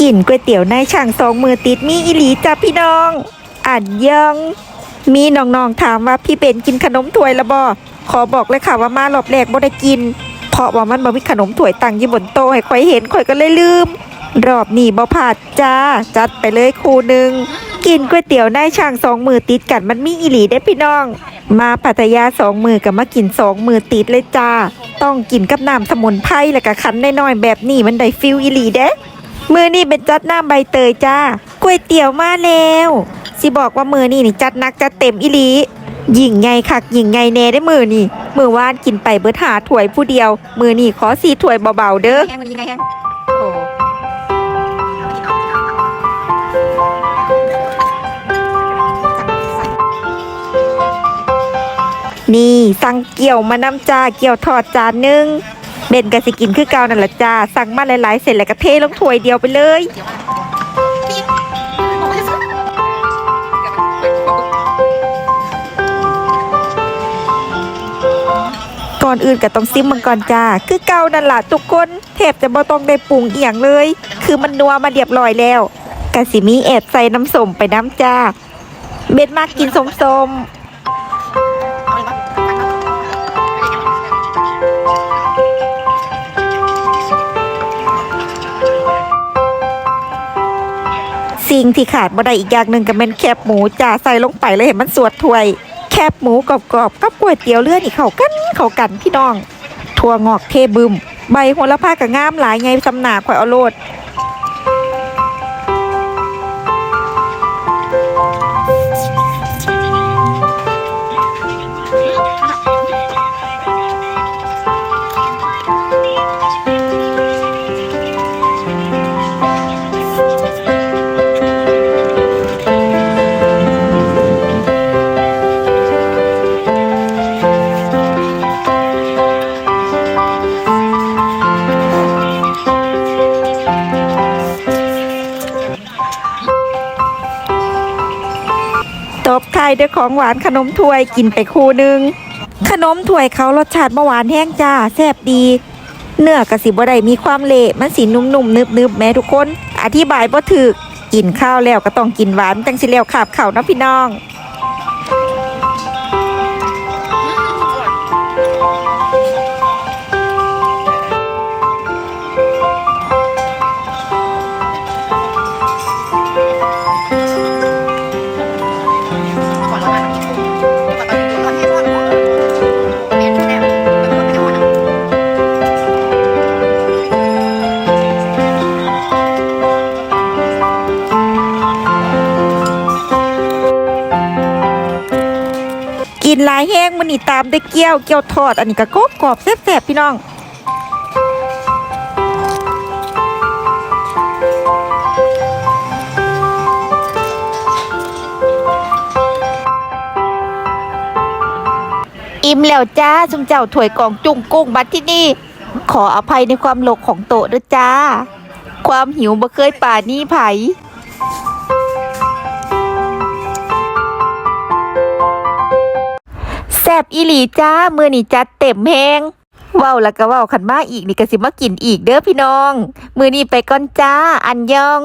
กินก๋วยเตี๋ยวในายช่างสองมือติดมีอีหลีจ้าพี่น้องอันยังมีน้องๆถามว่าพี่เป็นกินขนมถ้วยละบ่ขอบอกเลยค่ะว่ามารอบแรกบ่ได้กิน เพราะว่ามันบ่มีขนมถ้วยตั้งอยู่บนโต๊ะให้ข่อยเห็นข่อยก็เลยลืม รอบนี้บ่พลาดจ้า จัดไปเลยครูหนึ่งกินก๋วยเตี๋ยวนายช่างสองมือติดกันมันมีอีหลีได้พี่น้อง มาปัตยาสองมือกับมากินสองมือติดเลยจ้า ต้องกินกับน้ำสมุนไพรแล้วก็คั้นน้อยๆแบบนี้มันได้ฟิลอีหลีเด้ มือนี่เป็นจัดน้ำใบเตยจ้าก๋วยเตี๋ยวมาแล้วสิบอกว่ามือนี่นี่จัดหนักจัดเต็มอีหลียิ่งไงคักยิ่งไงแน่ได้มือนี่มือว่านกินไปเบิดหาถ้วยผู้เดียว มือนี่ขอสีถ้วยเบาๆเด้อแห้งมันยังไงแห้งโอ้เอากินเอากินเอานี่สั่งเกี่ยวมาน้ำจ้าเกี่ยวทอดจานหนึง เบนก็สิกินคือเก่านั่นแหละจ้า สั่งมาหลายๆ เสร็จแล้วก็เทลงถ้วยเดียวไปเลยก่อนอื่นก็ต้องซิมมันก่อนจ้า คือเก่านั่นละทุกคนแทบจะบ่ต้องได้ปรุงเอียงเลย คือมันนัวมาเรียบร้อยแล้วกะสิมีแอบใส่น้ำส้มไปน้ำจ้า เบ็ดมากกินส้มๆ สิ่งที่ขาดบ่ได้อีกอย่างหนึ่งก็เป็นแคบหมูจ่าใส่ลงไปเลยเห็นมันสวดถ้วย แคบหมูกรอบๆกับก๋วยเตี๋ยวเลือดอีกเขากันเขากันพี่น้อง ถั่วงอกเทบึม ใบโหระพากับงามหลายไงสำนาข่อยเอาโลดายด้วยของหวานขนมถ้วยกินไปคู่นึง ขนมถ้วยเขารสชาติเมื่อหวานแห้งจ้าแซ่บดี เนื้อกระสิบ่ได้มีความเละมันสีนุ่มๆนึบๆแม่ทุกคน อธิบายบ่ถึกกินข้าวแล้วก็ต้องกินหวานจังสิแล้วขาบเข่านะพี่น้อง นหลายแห้งมันนี่ตามได้เกี๊ยวเกี๊ยวทอด อันนี้ก็กรอบกรอบแซ่บๆพี่น้องอิ่มแล้วจ้าชุมเจ้าถวยกองจุ่งกุ้งบัดที่นี่ ขออภัยในความโลกของโตะด้วยจ้า ความหิวบ่เคยป่านี้ไผ บอีหลีจ้ามือนี่จัดเต็มแหงเว้าแล้วก็เว้าขันมาอีกนี่ก็สิมากินอีกเด้อพี่น้อง มือนี่ไปก่อนจ้า อันยอง